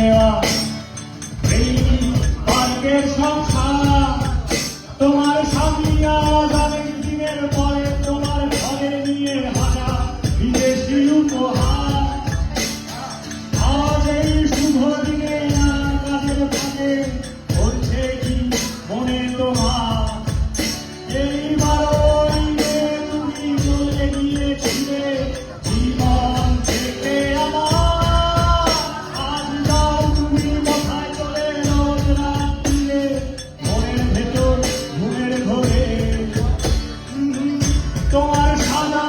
没有啊？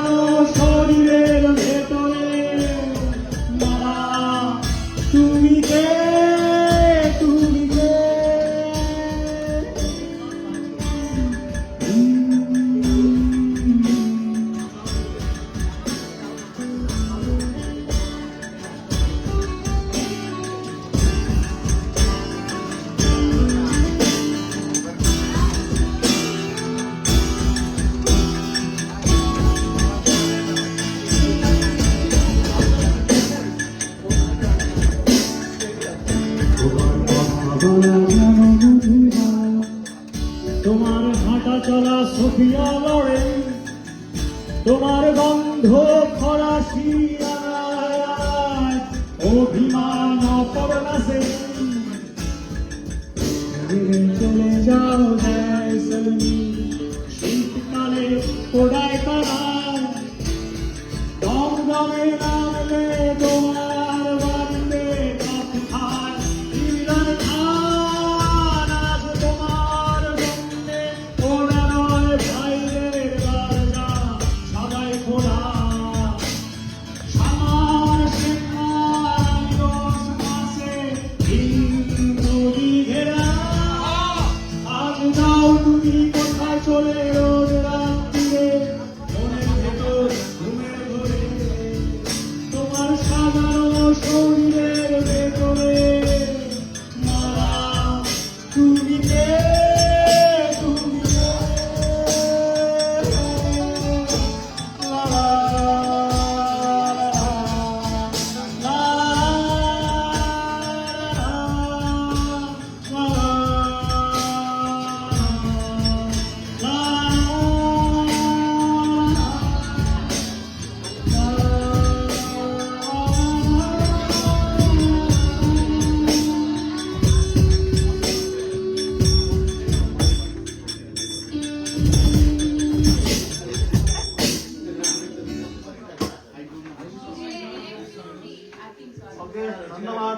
no, no. তোমার হাঁটা চলা সফিয়া লড়ে, তোমার গন্ধ ফরাসি অভিমান অপরণাসে। চলে যাও শীতকালে কোডায় তারা। দমদমে নামলে তোমার mi portal solero. ধন্যবাদ।